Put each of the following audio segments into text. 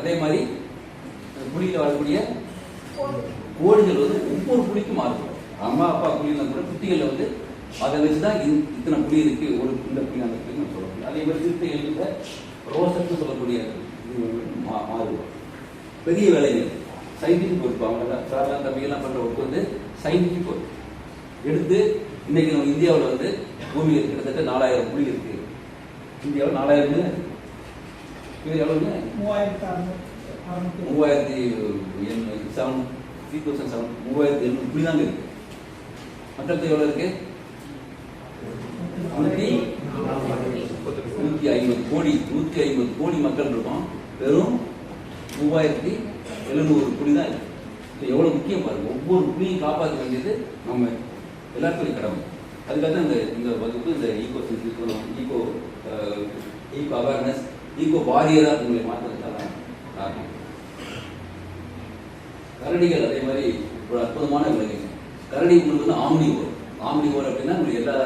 அதே மாதிரி புலியில் வரக்கூடிய கோடுகள் வந்து ஒவ்வொரு புலிக்கும் மாறுபடும். அம்மா அப்பா புலியில் கூட குட்டிகளில் வந்து அதை வச்சு தான் இத்தனை புலி இருக்கு ஒரு இந்த புலி அந்த புலி நம்ம சொல்ல முடியும் அதே மாதிரி சிறுத்தைகள் இந்த ரோசத்து சொல்லக்கூடிய மா மாறுபடும். பெரிய வேலைகள். சயின்டிஃபிக் ஒர்க் அவங்க சார்லாம் தம்பிகள்லாம் பண்ற ஒர்க் வந்து சயின்டிஃபிக் ஒர்க் எடுத்து இன்னைக்கு நம்ம இந்தியாவில் வந்து பூமியில் கிட்டத்தட்ட நாலாயிரம் புலி இருக்கு. இந்தியாவில் நாலாயிரம் இந்தியாவில் தான் மூவாயிரத்தி செவன் த்ரீ தௌசண்ட் செவன் மூவாயிரத்தி எழுநூறு இப்படி தாங்க இருக்கு மக்கள் தொகை எவ்வளோ இருக்கு நூற்றி நூற்றி ஐம்பது கோடி நூற்றி ஐம்பது கோடி மக்கள் இருக்கோம் வெறும் மூவாயிரத்தி எழுநூறு புள்ளி தான் இருக்கு எவ்வளோ முக்கியம் பாருங்க ஒவ்வொரு புள்ளியும் காப்பாற்ற வேண்டியது நம்ம எல்லாத்துக்கும் கடமை அதுக்காக தான் இந்த இந்த வகுப்பு இந்த ego ego ego awareness ego வாரியராக உங்களை மாற்றுறதுக்கான காரணம். கரடிகள் அதே மாதிரி ஒரு அற்புதமான விலங்குகள் கரடி உங்களுக்கு வந்து ஆம்னி ஓர் ஆம்னி ஓர் அப்படின்னா உங்களுக்கு எல்லா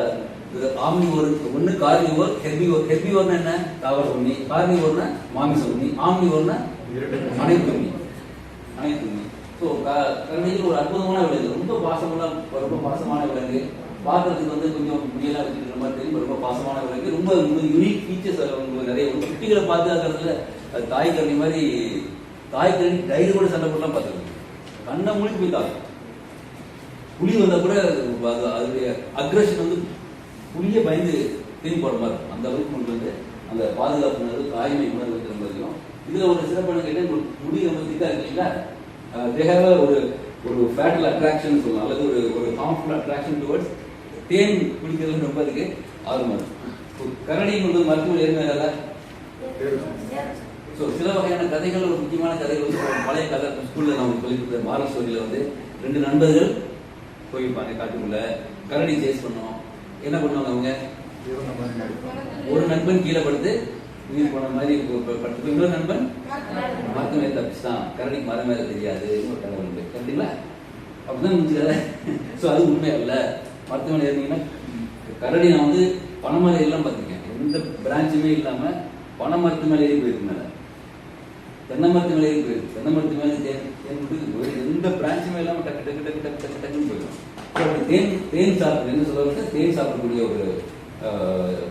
ஆம்னி ஓர் ஒன்று கார்னி ஓர் ஹெர்பி ஓர் ஹெர்பி ஓர்னா என்ன? தாவர உண்ணி கார்னி ஓர்னா மாமிச உண்ணி ஆம்னி ஓர்னா அனைத்து உண்ணி அனைத்து உண்ணி ஸோ கரடிகள் ஒரு அற்புதமான விலங்கு. ரொம்ப பாசமான ரொம்ப பாசமான விலங்கு. பார்க்கறதுக்கு வந்து கொஞ்சம் முடியலாம் வச்சுருக்கிற மாதிரி தெரியும். ரொம்ப பாசமான விலங்கு ரொம்ப யூனிக் ஃபீச்சர்ஸ் உங்களுக்கு நிறைய ஒரு குட்டிகளை பாதுகாக்கிறதுல அது தாய் கரடி மாதிரி தாய் கரடி டைரி கூட சண்டை போடலாம் பார்த்துருக்கு கண்ணை மூடி போய் தாக்கும். புளி வந்தா கூட அது அதனுடைய அக்ரஷன் வந்து புலியை பயந்து திரும்பி போட மாதிரி இருக்கும். அந்த அளவுக்கு கொண்டு வந்து அந்த பாதுகாப்பு உணர்வு தாய்மை உணர்வு இருக்கிற மாதிரியும் இதுல ஒரு சிறப்பான கேட்டால் முடி ரொம்ப திக்காக இருக்கு இல்லைங்களா? ஒரு ஒரு ஃபேட்டல் அட்ராக்ஷன் சொல்லலாம் அல்லது ஒரு ஒரு ஹார்ம்ஃபுல் அட்ராக்ஷன் டுவர்ட்ஸ் தேன் குடிக்கிறது ரொம்ப அதுக்கு ஆர்வம் இருக்கும் வந்து மருத்துவ ஏற்கனவே ஸோ சில வகையான கதைகள் ஒரு முக்கியமான கதைகள் வந்து ஒரு பழைய கதை ஸ்கூல்ல நம்ம சொல்லி கொடுத்த மாரல் ஸ்டோரியில வந்து ரெண்டு நண்பர்கள் போயிருப்பாங்க காட்டுக்குள்ள கரடி சேஸ் பண்ணோம். என்ன பண்ணுவாங்க அவங்க? ஒரு நண்பன் கீழே படுத்து உயிர் போன மாதிரி படுத்து இன்னொரு நண்பன் மரத்து மேல தப்பிச்சுட்டான். கரடிக்கு மரம் மேல தெரியாது. ஒரு கதை உண்டு. கரெக்டுங்களா அப்படிதான் முடிஞ்சு ஸோ அது உண்மை அல்ல மருத்துவமனை ஏறினீங்கன்னா கரடி நான் வந்து பனைமலை எல்லாம் பார்த்துருக்கேன் எந்த பிரான்ச்சுமே இல்லாம பனை மரத்து மேலே ஏறி போயிருக்கு மேலே தென்னை மரத்து மேலே ஏறி போயிருக்கு தென்னை மரத்து மேலே தேன் ஒரு எந்த பிரான்ச்சுமே இல்லாமல் டக்கு டக்கு டக்கு டக்கு டக்கு டக்குன்னு போயிடும் அப்படி தேன் தேன் சாப்பிட்றது என்ன சொல்றது தேன் சாப்பிடக்கூடிய ஒரு ஆஹ்,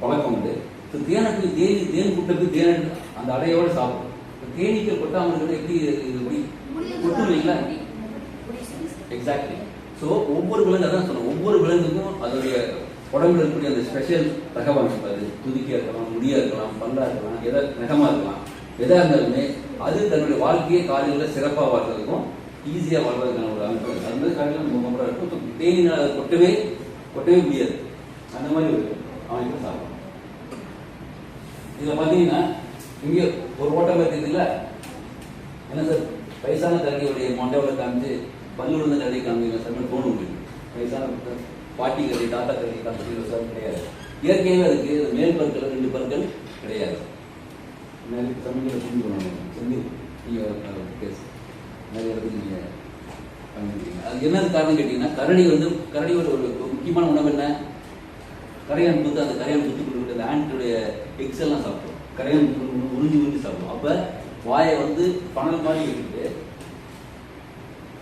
பழக்கம் உண்டு இப்போ தேனுக்கு தேனி தேன் கூட்டத்துக்கு தேன் அந்த அடையோட சாப்பிடும் இப்போ தேனீக்கள் கொட்டாமல் எப்படி இது எப்படி கொட்டும் இல்லைங்களா எக்ஸாக்ட்லி ஸோ ஒவ்வொரு விலங்கு அதான் சொன்னோம் ஒவ்வொரு விலங்குக்கும் அதோடைய உடம்புல இருக்கக்கூடிய அந்த ஸ்பெஷல் தகவமைப்பு அது துதிக்கியாக இருக்கலாம் முடியா இருக்கலாம் பல்லா இருக்கலாம் எதை நகமா இருக்கலாம் எதாக இருந்தாலுமே அது தன்னுடைய வாழ்க்கையை காலையில் சிறப்பாக வாழ்றதுக்கும் ஈஸியாக வாழ்றதுக்கான ஒரு அமைப்பு அது மாதிரி காலையில் நம்ம ரொம்ப இருக்கும். So, அதை கொட்டவே கொட்டவே முடியாது. அந்த மாதிரி ஒரு அமைப்பு சாப்பிடும் இதில் பார்த்தீங்கன்னா இங்கே ஒரு ஓட்டம் இருக்குதுல்ல? என்ன சார்? வயசான தண்ணியுடைய மொண்டையோட காமிச்சு பல்லு விழுந்த கரடி காமிங்க சார் தோணும் உங்களுக்கு வயசான பாட்டி கரடி தாத்தா கரடி காமிச்சு சார் கிடையாது. இயற்கையாகவே அதுக்கு மேல் பற்கள் ரெண்டு பற்கள் கிடையாது. தமிழில் புரிஞ்சு பண்ணணும் செஞ்சு நீங்கள் பேசு. நிறைய இடத்துக்கு நீங்கள் அது என்ன காரணம் கேட்டிங்கன்னா கரடி வந்து கரடியோட ஒரு முக்கியமான உணவு என்ன? கரையான் புத்து அந்த கரையான் புத்து கொடுக்குற அந்த ஆண்ட்டுடைய எக்ஸ் எல்லாம் சாப்பிடும். கரையான் புத்து உறிஞ்சி உறிஞ்சி சாப்பிடும். அப்ப வாயை வந்து பணல் மாதிரி வச்சுக்கிட்டு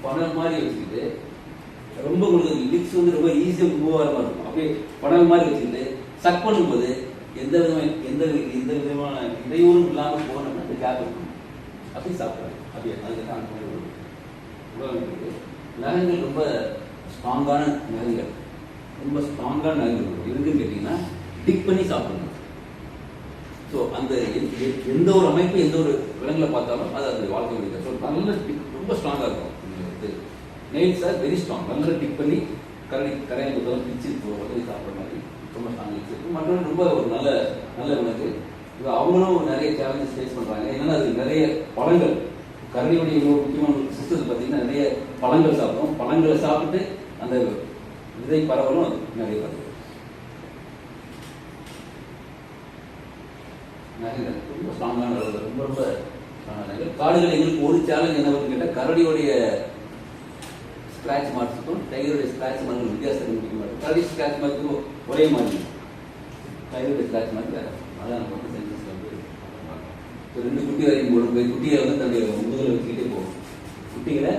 பணல் மாதிரி வச்சுக்கிட்டு ரொம்ப உங்களுக்கு லிப்ஸ் வந்து ரொம்ப ஈஸியாக மூவ் ஆகிற மாதிரி இருக்கும். அப்படியே பணல் மாதிரி வச்சுக்கிட்டு சக் பண்ணும்போது எந்த விதமான எந்த எந்த விதமான இடையூறும் இல்லாமல் போகணும்னா அந்த கேப் இருக்கும். அப்படி சாப்பிடுறாங்க அப்படியே அதுக்கு தான் அந்த மாதிரி நகங்கள் ரொம்ப ஸ்ட்ராங்கான நகங்கள். ரொம்ப ஸ்ட்ராங்கான நகங்கள். இருக்கும் எதுக்குன்னு கேட்டிங்கன்னா டிக் பண்ணி சாப்பிடணும். ஸோ அந்த எந்த ஒரு அமைப்பு எந்த ஒரு விலங்குல பார்த்தாலும் அது அது வாழ்க்கை முடியாது ஸோ நல்ல ரொம்ப ஸ்ட்ராங்காக இருக்கும். நெயில்ஸ் ஆர் வெரி ஸ்ட்ராங் நல்லா டிக் பண்ணி கரை கரையை முதல்ல பிச்சு உதவி சாப்பிட்ற மாதிரி ரொம்ப ஸ்ட்ராங் இருக்கு. மற்றவங்க ரொம்ப ஒரு நல்ல நல்ல உணவு. இப்போ அவங்களும் நிறைய சேலஞ்சஸ் ஃபேஸ் பண்ணுறாங்க என்னன்னா அது நிறைய பழங்கள். கரடியுடைய இன்னொரு முக்கியமான சிஸ்டத்தில் பார்த்தீங்கன்னா நிறைய பழங்கள் சாப்பிடும் பழங்களை சாப்பிட்டு அந்த விதை பரவலும் அது நிறைய வருது நிறைய ரொம்ப ஸ்ட்ராங்கான ரொம்ப ரொம்ப காடுகள் எங்களுக்கு ஒரு சேலஞ்ச் என்ன கேட்டால் கரடியோடைய ஸ்கிராட்ச் மார்க்ஸுக்கும் டைகருடைய ஸ்கிராட்ச் ಮಾಡಿ வித்தியாசம் கண்டுபிடிக்க மாட்டோம். கரடி ஸ்கிராட்ச் மார்க்கும் ஒரே மாதிரி. டைகருடைய ஸ்கிராட்ச் வேற. அதான் நம்ம வந்து ரெண்டு குட்டி வரைக்கும் போடும். போய் குட்டியை வந்து தன்னுடைய முதுகில் வச்சுக்கிட்டே போகும். குட்டிகளை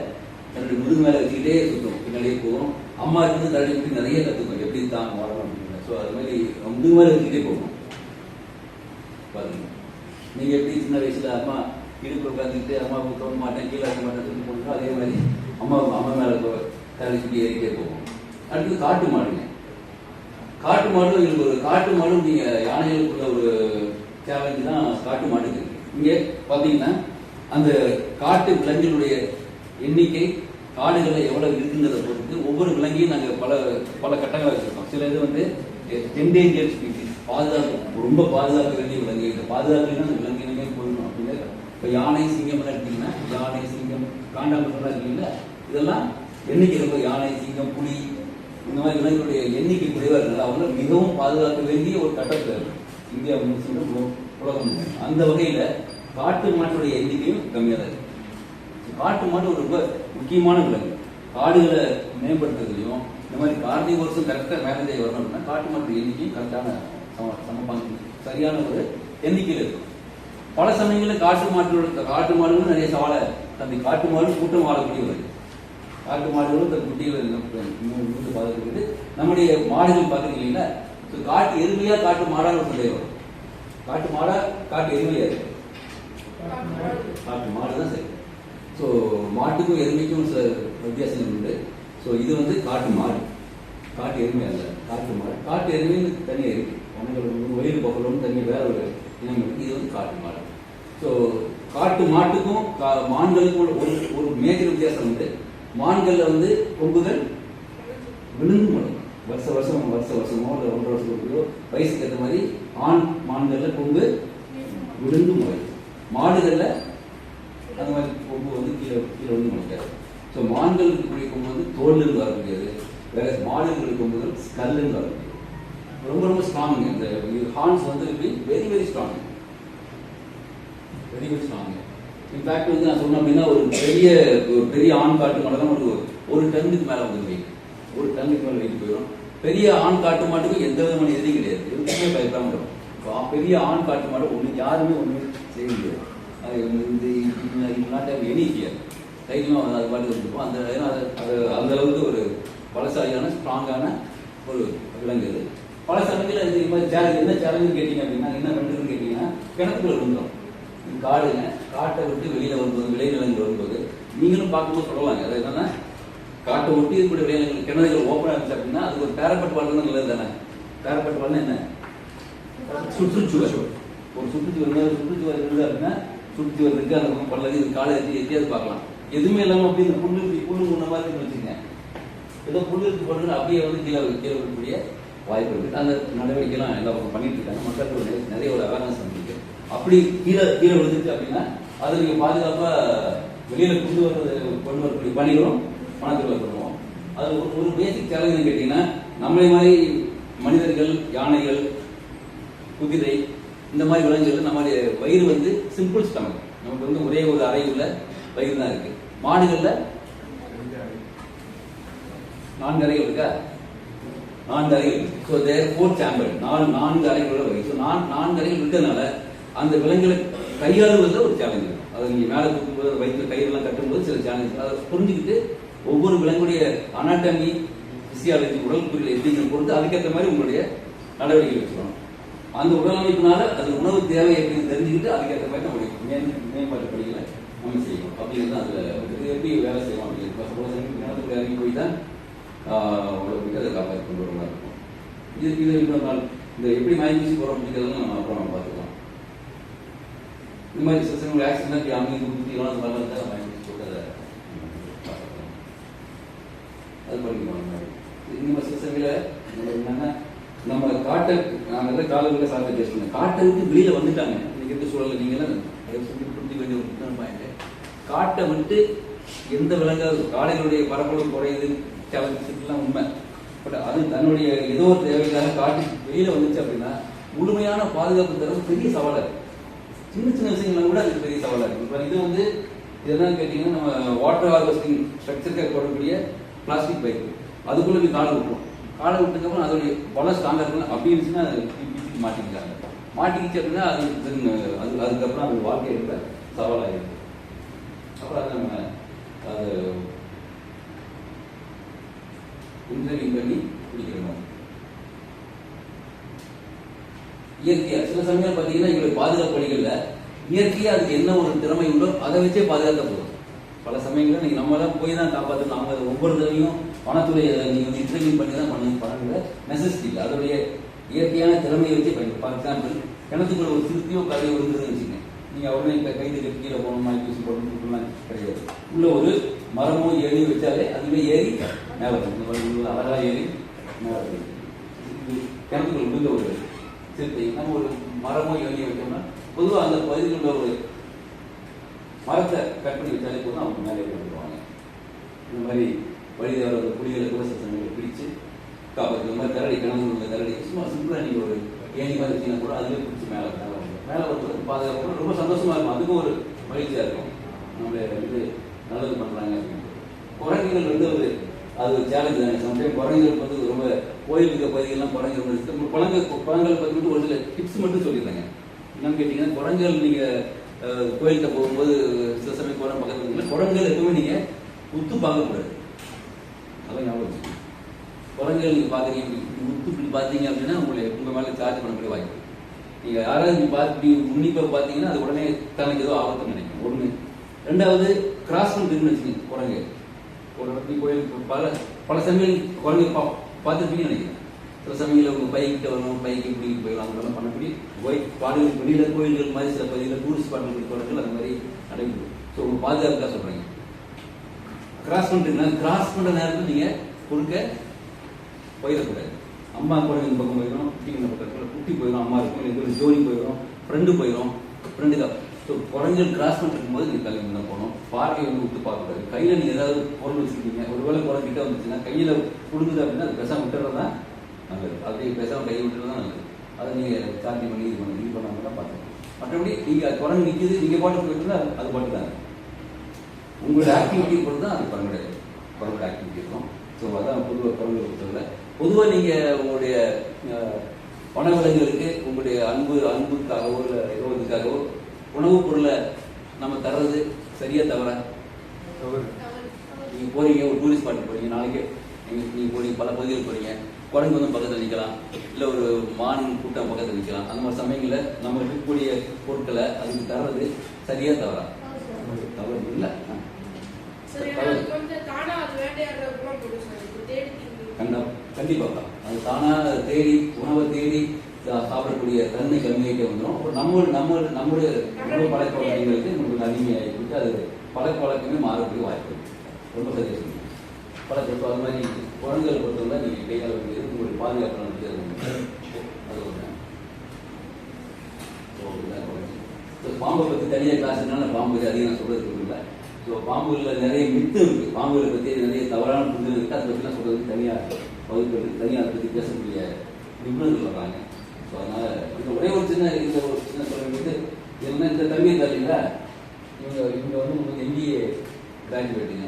தன்னுடைய முதுகு மேலே வச்சுக்கிட்டே சுற்றும் பின்னாடியே போகும் அம்மா இருந்து தன்னுடைய குட்டி நிறைய கற்றுக்கும் எப்படி தான் வரணும் அப்படின்னு ஸோ அது மாதிரி முதுகு மேலே வச்சுக்கிட்டே போகும் பாருங்க. நீங்க எப்படி சின்ன வயசுல அம்மா இடுப்பு உட்காந்துக்கிட்டு அம்மா தோண மாட்டேன் கீழே இருக்க மாட்டேன் சொல்லி போனோம் அதே மாதிரி அம்மா அம்மா மேல தலை சுற்றி ஏறிட்டே போகும். அடுத்து காட்டு மாடுங்க. காட்டு மாடு எங்களுக்கு ஒரு காட்டு மாடும் நீங்க யானைகளுக்குள்ள ஒரு சேலஞ்சு தான் காட்டு மாடுங்க இங்கே இங்க பாத்தீங்கன்னா அந்த காட்டு விலங்குகளுடைய எண்ணிக்கை காடுகளில் எவ்வளவு இருக்குங்கிறத பொறுத்து ஒவ்வொரு விலங்கையும் நாங்க பல பல கட்டங்களை வச்சிருக்கோம். சில இது வந்து என்டேஞ்சர் ஸ்பீசிஸ் பாதுகாப்பு ரொம்ப பாதுகாக்க வேண்டிய விலங்கு. இந்த பாதுகாக்கலைன்னா அந்த விலங்கு இனமே போயிடணும் அப்படின்னு இப்போ யானை சிங்கம் எல்லாம் எடுத்தீங்கன்னா யானை சிங்கம் காண்டாமிருகம் இருக்கீங்களா இதெல்லாம் எண்ணிக்கை ரொம்ப யானை சிங்கம் புலி இந்த மாதிரி விலங்குகளுடைய எண்ணிக்கை குறைவாக இருக்கிறது அவங்கள மிகவும் பாதுகாக்க வேண்டிய ஒரு கட்டத்தில் இருக்கு. இந்தியா முழுசும் உலகம் அந்த வகையில் காட்டு மாட்டுடைய எண்ணிக்கையும் கம்மியாக தான் இருக்கு. காட்டு மாடு ஒரு ரொம்ப முக்கியமான விலங்கு. காடுகளை மேம்படுத்துறதுலையும் இந்த மாதிரி கார்னிவோர்ஸும் கரெக்டாக மேனேஜ் ஆகி வரணும் அப்படின்னா காட்டு மாட்டு எண்ணிக்கையும் கரெக்டான சம சமப்பாங்க சரியான ஒரு எண்ணிக்கையில் இருக்கும் பல சமயங்களில் காட்டு மாட்டு காட்டு மாடுகளும் நிறைய சவாலை அந்த காட்டு மாடு கூட்டம் வாழக்கூடிய வருது காட்டு மாடுகளும் தன் குட்டிகள் வீட்டு பாதுகாக்கிறது நம்முடைய மாடுகள் பார்க்குறீங்க ஸோ காட்டு எருமையா காட்டு மாடான ஒரு சந்தேகம் வரும். காட்டு மாடா காட்டு எருமையா இருக்கு? காட்டு மாடு தான் சரி. ஸோ மாட்டுக்கும் எருமைக்கும் சில வித்தியாசம் உண்டு. ஸோ இது வந்து காட்டு மாடு. காட்டு எருமை அல்ல. காட்டு மாடு. காட்டு எருமைன்னு தனியாக இருக்கு. உங்களுக்கு வெளியில் பகலும் தனியாக வேற ஒரு இனம் இருக்கு. இது வந்து காட்டு மாடு. ஸோ காட்டு மாட்டுக்கும் கா- மான்களுக்கும் ஒரு ஒரு மேஜர் வித்தியாசம் உண்டு. மான்களில் வந்து கொம்புகள் விழுந்து முடியும் வருஷ வருஷம் வருஷ வருஷமோ இல்லை ஒன்றரை வருஷத்துக்கு வயசுக்கு ஏற்ற மாதிரி ஆண் மான்களில் கொம்பு விழுந்து முளைக்கும். மாடுகளில் அந்த மாதிரி கொம்பு வந்து கீழே கீழே வந்து முளைக்காது. ஸோ மான்களுக்கு கூடிய கொம்பு வந்து தோல்லிருந்து வரக்கூடியது. வேற மாடுகளுக்கு கொம்புகள் ஸ்கல்லிருந்து வரக்கூடியது. ரொம்ப ரொம்ப ஸ்ட்ராங் இந்த ஹார்ன்ஸ் வந்து very very strong very very strong in fact வந்து நான் சொன்னேன் அப்படின்னா ஒரு பெரிய ஒரு பெரிய ஆண் காட்டு மாடு தான் ஒரு ஒரு டன்னுக்கு மேலே வந்து வெயிட் ஒரு டன்னுக்கு மேலே வெயிட் போயிடும். பெரிய ஆண் காட்டு மாட்டுக்கு எந்த விதமான எதிரி கிடையாது. எதுக்குமே பயப்படாம இருக்கும். பெரிய ஆண் காட்டு மாடு ஒன்று யாருமே ஒன்றுமே செய்ய முடியாது. அது வந்து இந்த நாட்டை எனி ஃபியர் தைரியமாக வந்து அது பாட்டு வந்துருப்போம் அந்த ஏன்னா அது அந்த அளவுக்கு ஒரு பலசாலியான ஸ்ட்ராங்கான ஒரு விலங்கு இது பல சமயத்தில் இந்த மாதிரி சேலஞ்சு என்ன சேலஞ்சு கேட்டீங்க அப்படின்னா என்ன பண்ணுறதுன்னு கேட்டீங்கன்னா கிணத்துக்குள்ள விழுந்துடும் காடுங்க. காட்டை விட்டு வெளியில வரும்போது விளைநிலங்கள் வரும்போது நீங்களும் பார்க்கும்போது சொல்லலாங்க. அது என்னன்னா காட்டை ஒட்டி இருக்கக்கூடிய விளைநிலங்கள் கிணறுகள் ஓப்பன் ஆச்சு அப்படின்னா அதுக்கு ஒரு பேரப்பட்டு வளர்ந்து நல்லது தானே? பேரப்பட்டு வளர்ந்து என்ன? சுற்றுச்சுவர். ஒரு சுற்றுச்சுவர் மேல சுற்றுச்சுவர் இருந்தது அப்படின்னா சுற்றுச்சுவர் இருக்கு அந்த பக்கம் பல்லது இது காலை எத்தி எத்தியாவது பார்க்கலாம். எதுவுமே இல்லாமல் அப்படி இந்த புல்லு இப்படி புல்லு உண்ண மாதிரி இருக்குன்னு ஏதோ புல்லு இருக்கு பண்ணுறது அப்படியே வந்து கீழே கீழே விடக்கூடிய வாய்ப்பு இருக்கு. அந்த நடவடிக்கைலாம் எல்லா பக்கம் பண்ணிட்டு இருக்காங்க. மக்களுக்கு நிறைய- ஒரு அவேர்னஸ் வந்துருக்கு. அப்படி கீழே கீழே விழுந்துச்சு அப்படின்னா அதை நீங்கள் பாதுகாப்பாக வெளியில் கொண்டு வர்றது கொண்டு வரக்கூடிய பணிகளும் பணத்தில் பண்ணுவோம் அது ஒரு ஒரு பேசிக் சேலஞ்சுன்னு கேட்டீங்கன்னா நம்மளை மாதிரி மனிதர்கள் யானைகள் குதிரை இந்த மாதிரி விலங்குகள் நம்மளுடைய வயிறு வந்து சிம்பிள் ஸ்டமக் நமக்கு வந்து ஒரே ஒரு அறை உள்ள வயிறு தான் இருக்கு. மாடுகளில் நான்கு அறைகள் இருக்கா? நான்கு அறைகள் ஸோ தேர் ஃபோர் சாம்பர் நாலு நான்கு அறைகளோட வயிறு. ஸோ நான் நான்கு அறைகள் இருக்கிறதுனால அந்த விலங்குகளை கையாளுவதில் ஒரு சேலஞ்ச் இருக்கும் அதை நீங்கள் மேலே தூக்கும்போது வயிற்று கயிறுலாம் கட்டும்போது சில சேலஞ்ச் அதை புரிஞ்சுக்கிட்டு ஒவ்வொரு விலங்குடைய அனாட்டமி பிசியாலஜி உடல் குறியல் எப்படிங்கிற பொறுத்து அதுக்கேற்ற மாதிரி உங்களுடைய நடவடிக்கை வச்சுக்கணும் அந்த உடல் அமைப்பினால அது உணவு தேவை எப்படின்னு தெரிஞ்சுக்கிட்டு அதுக்கேற்ற மாதிரி நம்முடைய மேன் மேம்பாட்டு பணிகளை நம்ம செய்யணும். அப்படிங்கிறது தான் அதில் எப்படி வேலை செய்யணும் அப்படின்னு சப்போஸ் இறங்கி போய் தான் உடம்புக்கு அதை காப்பாற்றி கொண்டு வர மாதிரி இருக்கும். இது இது இன்னொரு நாள். இந்த எப்படி மயங்கி போகிறோம் அப்படிங்கிறதெல்லாம் நம்ம அப்புறம் பார்த்துக்கலாம் இந்த மாதிரி சில சமயம் ஆக்சிடென்ட் அங்கே குத்தி எல்லாம் அந்த மாதிரி தான் மயங்கி அது பண்ணிக்கணும் இந்த மாதிரி சில என்னன்னா நம்ம காட்டை நாங்கள் நல்ல காலையில் சாப்பிட்டு பேசணும் காட்டை விட்டு வெளியில் வந்துட்டாங்க இன்னைக்கு இருக்க சூழலில் நீங்க சொல்லி தயவு கொஞ்சம் வேண்டிய ஒரு முக்கியமான பாயிண்ட் காட்டை விட்டு எந்த விலங்காவது காடைகளுடைய பரப்பளவு குறையுது சேலஞ்செல்லாம் உண்மை. பட் அது தன்னுடைய ஏதோ ஒரு தேவைக்காக காட்டு வெளியில் வந்துச்சு அப்படின்னா முழுமையான பாதுகாப்பு தரம் பெரிய சவாலாக இருக்கு சின்ன சின்ன விஷயங்கள கூட அது பெரிய சவாலா இருக்கு. இப்போ இது வந்து இதெல்லாம் கேட்டிங்கன்னா கேட்டீங்கன்னா நம்ம வாட்டர் ஹார்வெஸ்டிங் ஸ்ட்ரக்சருக்கு போடக்கூடிய பிளாஸ்டிக் பைக் அதுக்குள்ள போய் காலை விட்டுரும் காலை விட்டதுக்கப்புறம் அதோடைய பல ஸ்ட்ராங்காக இருக்கணும் அப்படி இருந்துச்சுன்னா அது மாட்டிக்கிறாங்க. மாட்டிக்கிச்சு அப்படின்னா அது அது அதுக்கப்புறம் அது வாழ்க்கை ரொம்ப சவாலாகிருக்கு அப்புறம் அதை நம்ம அது இன்டர்வியூ பண்ணி பிடிக்கிறோம் இயற்கையா? சில சமயம் பார்த்தீங்கன்னா எங்களுக்கு பாதுகாப்பு வழிகள்ல இயற்கையா அதுக்கு என்ன ஒரு திறமை உண்டோ அதை வச்சே பாதுகாத்த போதும் பல சமயங்கள்ல நீங்க நம்ம எல்லாம் போய் தான் காப்பாற்றணும் அவங்க அதை ஒவ்வொரு தடவையும் பணத்துறை நீங்கள் நீங்க வந்து இன்டர்வியூ பண்ணி தான் பண்ணணும். பண்ணுற நெசசிட்டி இல்லை. அதோடைய இயற்கையான திறமையை வச்சு பயன்படும் ஃபார் எக்ஸாம்பிள் கிணத்துக்குள்ள ஒரு திருப்தியோ கதையோ விழுந்துருன்னு வச்சுக்கோங்க. நீங்க உடனே இப்போ கைது தட்டி கீழே போகணுமா யூஸ் போடணும் கிடையாது. உள்ள ஒரு மரமோ ஏணியோ வச்சாலே அதுவே ஏறி மேலே அழகாக அழகா ஏறி மேலே கிணத்துக்குள்ள விழுந்த ஒரு சிறுத்தை நம்ம ஒரு மரமோ ஏணியோ வச்சோம்னா பொதுவாக அந்த பகுதியில் உள்ள ஒரு மரத்தை கட் பண்ணி வச்சாலே போதும் அவங்க மேலே ஏறி இந்த மாதிரி வழியில் வர புலிகளை குலசங்களை பிடிச்சு காப்பாற்று இந்த மாதிரி தரடி கிணறு உள்ள சும்மா சிம்பிளாக நீங்கள் ஒரு ஏணி மாதிரி வச்சீங்கன்னா கூட அதுவே பிடிச்சி மேலே மேலே வந்துடும் மேலே வந்து பாதுகாப்பு ரொம்ப சந்தோஷமாக இருக்கும். அதுக்கும் ஒரு மகிழ்ச்சியாக இருக்கும். நம்மளை வந்து நல்லது பண்ணுறாங்க குரங்குகள் வந்து ஒரு அது ஒரு சேலஞ்சு தானே. சம்டைம் குரங்குகள் வந்து ரொம்ப கோயிலுக்கு பகுதிகள்லாம் குரங்கு ரொம்ப குழந்தை குழந்தைகள் பற்றி மட்டும் ஒரு சில டிப்ஸ் மட்டும் சொல்லிடுறேங்க. என்னன்னு கேட்டீங்கன்னா குரங்குகள் நீங்கள் கோயில்கிட்ட போகும்போது சில சமயம் போகிற பக்கத்தில் இருக்கீங்க குரங்குகள் எப்பவுமே நீங்கள் உத்து பார்க்கக்கூடாது அதெல்லாம் ஞாபகம் வச்சுக்கோங்க. குரங்குகள் நீங்கள் பார்க்குறீங்க உத்து இப்படி பார்த்தீங்க அப்படின்னா உங்களை உங்கள் மேலே சார்ஜ் பண்ணக்கூடிய வாய்ப்பு. நீங்கள் யாராவது நீ பார்த்து உன்னிப்பாக பார்த்தீங்கன்னா அது உடனே தனக்கு ஏதோ ஆபத்துன்னு நினைக்கும் ஒன்று ரெண்டாவது கிராஸ் பண்ணுறதுன்னு வச்சுக்கோங்க குரங்கு ஒரு இடத்துல கோயிலுக்கு பல பல சமயம் குழந்தைங்க பா பார்த்துருப்பீங்கன்னு நினைக்கிறேன். சில சமயங்களில் உங்க பைக்கிட்ட வரணும் பைக்கு இப்படி போயிடலாம் அதெல்லாம் பண்ணக்கூடிய கோயில் பாடல்கள் வெளியில் கோயில்கள் மாதிரி சில பகுதியில் டூரிஸ்ட் பாடல்கள் குரங்குகள் அந்த மாதிரி நடைபெறும். ஸோ உங்கள் பாதுகாப்புக்காக சொல்கிறீங்க கிராஸ் பண்றீங்கன்னா கிராஸ் பண்ணுற நேரத்தில் நீங்கள் குறுக்க போயிடக்கூடாது. அம்மா குழந்தைங்க இந்த பக்கம் போயிடும் குட்டி இந்த பக்கத்தில் குட்டி போயிடும் அம்மா இருக்கும் இல்லை ஜோடி போயிடும் ஃப்ரெண்டு போயிடும் ஃப்ரெண்டு தான் ஸோ குரங்குகள் கிராஸ் பண்ணிருக்கும் போது நீங்கள் கல்வி தான் போகணும். பார்வையை வந்து விட்டு பார்க்கக்கூடாது கையில் நீங்கள் ஏதாவது பொருள் வச்சுருக்கீங்க ஒருவேளை குரங்கிட்ட வந்துச்சுன்னா கையில் கொடுக்குது அப்படின்னா அது பெசாம விட்டுறது தான் நல்லது. அப்படியே பேசாம கையை விட்டுறது தான் நல்லது. அதை நீங்கள் சார்ஜ் பண்ணி இது பண்ணி இது பண்ணாமல் தான் பார்த்துக்கணும் மற்றபடி நீங்கள் குரங்கு நிற்கிது நீங்கள் பாட்டு போயிட்டு அது பாட்டு தான் உங்களோட ஆக்டிவிட்டி பொறுத்து தான் அது குரங்கோட குரங்கோட ஆக்டிவிட்டி இருக்கும். ஸோ அதான் பொதுவாக குரங்கு பொறுத்தவரை. பொதுவாக நீங்கள் உங்களுடைய அஹ், வனவிலங்குகளுக்கு உங்களுடைய அன்பு அன்புக்காகவோ இல்லை ஏதோ இதுக்காகவோ உணவுப் பொருளை நம்ம தர்றது சரியா தவறா? நீங்கள் போறீங்க ஒரு டூரிஸ்ட் ஸ்பாட் போறீங்க நாளைக்கு நீங்கள் நீங்கள் போறீங்க பல பகுதிகள் போறீங்க குரங்கு வந்து பக்கத்தில் நிற்கலாம் இல்லை ஒரு மான் கூட்டம் பக்கத்தில் நிற்கலாம் அந்த மாதிரி சமயங்களில் நம்ம இருக்கக்கூடிய பொருட்களை அதுக்கு தர்றது சரியா தவறா? தவறு. இல்லை. கண்டிப்பாக அது தானா தேடி உணவை தேடி சாப்பிடக்கூடிய தன்மை கம்மியாகிட்டே வந்துடும் அப்புறம் நம்ம நம்ம நம்முடைய உணவு பழக்க வழக்கங்களுக்கு நமக்கு அடிமையாகிட்டு அது பழக்க வழக்கமே மாறக்கூடிய வாய்ப்பு ரொம்ப சரியா பழக்க இப்போ அது மாதிரி குழந்தைகளை பொறுத்தவரை நீங்கள் கையாள வேண்டியது உங்களுடைய பாதுகாப்பு நடந்து அது ஸோ பாம்பை பற்றி தனியாக கிளாஸ்னால பாம்பு பற்றி அதிகம் நான் இல்லை. ஸோ பாம்புகளில் நிறைய மித்து இருக்குது பாம்புகளை பற்றி நிறைய தவறான புரிதல் இருக்குது அதை பற்றிலாம் சொல்கிறதுக்கு தனியாக வகுப்பு தனியாக அதை பற்றி பேசக்கூடிய நிபுணர்கள் வர்றாங்க. அதனால இந்த ஒரே ஒரு சின்ன இந்த ஒரு சின்ன தொழில் வந்து என்ன இந்த தம்பியை தரீங்களா இவங்க இவங்க வந்து உங்களுக்கு எம்பிஏ கிராஜுவேட்டுங்க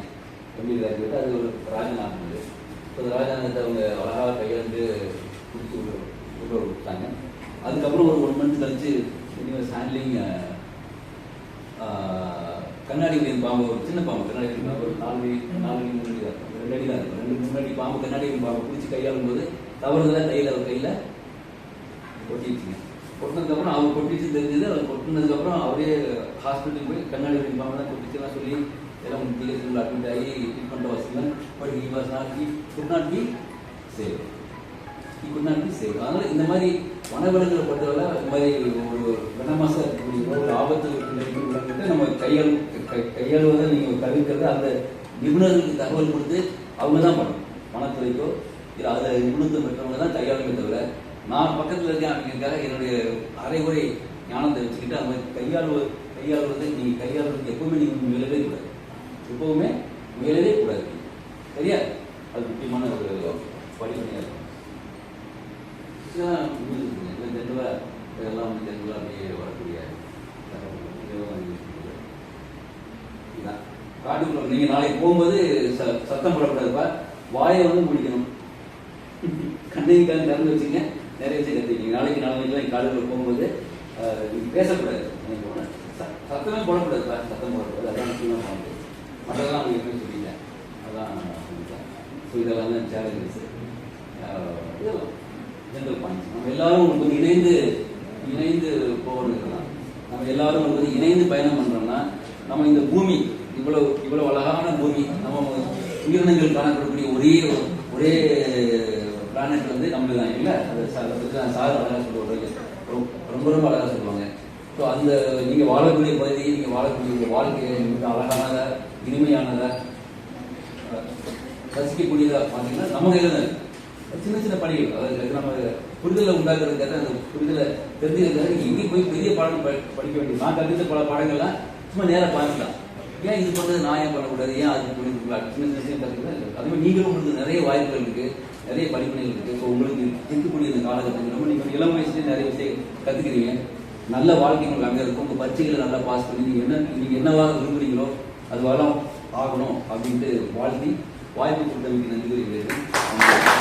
எம்பிஏ கிராஜுவேட் அது ஒரு ராஜநாதன் இது. ஸோ அந்த ராஜநாதத்தை அவங்க அழகாக கையாண்டு பிடிச்சி உள்ள விட்டு கொடுத்தாங்க. அதுக்கப்புறம் ஒரு ஒன் மந்த் கழிச்சு யூனிவர்ஸ் ஹேண்ட்லிங் கண்ணாடி மீன் பாம்பு ஒரு சின்ன பாம்பு கண்ணாடி மீன் பாம்பு. ஒரு நாலு மணி நாலு அடி மூணு அடி தான் ரெண்டு அடி தான் இருக்கும். ரெண்டு மூணு அடி பாம்பு கண்ணாடி மீன் பாம்பு. பிடிச்சி கையாளும் போது தவறுதலாக கையில் அவர் கையில் கொட்டிடுச்சுங்க கொட்டினதுக்கப்புறம் அவர் கொட்டிச்சு தெரிஞ்சது அவர் கொட்டினதுக்கப்புறம் அவரே ஹாஸ்பிட்டலுக்கு போய் கண்ணாடி மீன் தான் கொட்டிச்சுலாம் சொல்லி எல்லாம் டிஎஸ்எல் அட்மிட் ஆகி ட்ரீட்மெண்ட் வசதிகள் but he was not he could not be save he could not be save அதனால இந்த மாதிரி வனவிலங்குகளை பொறுத்தவரை இந்த மாதிரி ஒரு வனமாசம் இருக்கக்கூடிய ஒரு ஆபத்து இருக்கக்கூடிய நம்ம கையாள் கையாளுவதை நீங்கள் தவிர்க்கிறது அந்த நிபுணர்களுக்கு தகவல் கொடுத்து அவங்க தான் பண்ணணும். வனத்துறைக்கோ இல்லை அதில் நிபுணத்துவம் பெற்றவங்க தான் கையாளுமே தவிர நான் பக்கத்தில் இருக்கேன் அப்படிங்கிறதுக்காக என்னுடைய அரைகுறை ஞானத்தை வச்சுக்கிட்டு அந்த மாதிரி கையாளுவது கையாளுவதை நீங்கள் கையாளுறதுக்கு எப்பவுமே நீங்கள் முயலவே கூடாது. எப்பவுமே முயலவே கூடாது. சரியா? அது முக்கியமான ஒரு படிப்பனையாக இருக்கும். இதெல்லாம் முடிஞ்சுதுங்க. இதெல்லாம் வந்து ஜென்ரலா அப்படியே வரக்கூடிய தகவல். இதெல்லாம் காட்டுக்குள்ள நீங்க நாளைக்கு போகும்போது ச- சத்தம் போடக்கூடாதுப்பா. வாயை வந்து முடிக்கணும் கண்ணையும் கால் திறந்து வச்சுங்க நிறைய விஷயம் கற்றுக்கிட்டீங்க நாளைக்கு காலையில் போகும்போது நீங்க பேசக்கூடாது. எனக்கு சத்தமே போடக்கூடாது. சார் சத்தம் போடக்கூடாது. அதான் முக்கியமாக போகணும் மற்றதெல்லாம் அவங்க எப்படி சொல்லிட்டேன் அதான் ஸோ இதெல்லாம் தான் சேலஞ்சஸ் இதெல்லாம் ஜென்ரல் பாயிண்ட்ஸ் நம்ம எல்லாரும் வந்து இணைந்து இணைந்து போகணுங்கலாம் நம்ம எல்லாரும் வந்து இணைந்து பயணம் பண்ணுறோம்னா நம்ம இந்த பூமி இவ்வளவு இவ்வளவு அழகான பூமி நம்ம உயிரினங்கள் காணப்படக்கூடிய ஒரே ஒரே பிளானட் வந்து நம்ம தான் இல்லை அது அதை சார் அழகாக சொல்லுவாங்க ரொம்ப ரொம்ப ரொம்ப அழகாக சொல்லுவாங்க. ஸோ அந்த நீங்கள் வாழக்கூடிய பகுதி நீங்கள் வாழக்கூடிய உங்க வாழ்க்கை மிக அழகானதா இனிமையானதை ரசிக்கக்கூடியதாக பார்த்தீங்கன்னா நம்ம கையில் தான் சின்ன சின்ன பணிகள். அதாவது நம்ம புரிதலை உண்டாக்குறதுக்காக அந்த புரிதலை தெரிஞ்சுக்கிறதுக்காக நீங்க எங்கேயும் போய் பெரிய பாடம் படிக்க வேண்டியது. நான் கற்றுத்த பல பாடங்கள்லாம் சும்மா நேராக பார்க்கலாம். ஏன் இது பண்ணுறது நான் ஏன் பண்ணக்கூடாது? ஏன் அது புரிஞ்சுக்கலாம் சின்ன சின்ன விஷயம் கற்றுக்கலாம் அதுமாதிரி நீங்களும் உங்களுக்கு நிறைய வாய்ப்புகள் இருக்கு. நிறைய படிப்பினைகள் இருக்கு. ஸோ உங்களுக்கு இருக்கக்கூடிய இந்த காலகட்டத்தில் ரொம்ப நீங்கள் இளம் வயசுலேயே நிறைய விஷயம் கற்றுக்கிறீங்க நல்ல வாழ்க்கை உங்களுக்கு அங்கே இருக்கும். உங்கள் பரீட்சைகளை நல்லா பாஸ் பண்ணி நீங்கள் என்ன நீங்கள் என்னவாக விரும்புறீங்களோ அது வரலாம் ஆகணும் அப்படின்ட்டு வாழ்த்தி வாய்ப்பு கொடுத்தவங்க நன்றி கூறுகிறேன்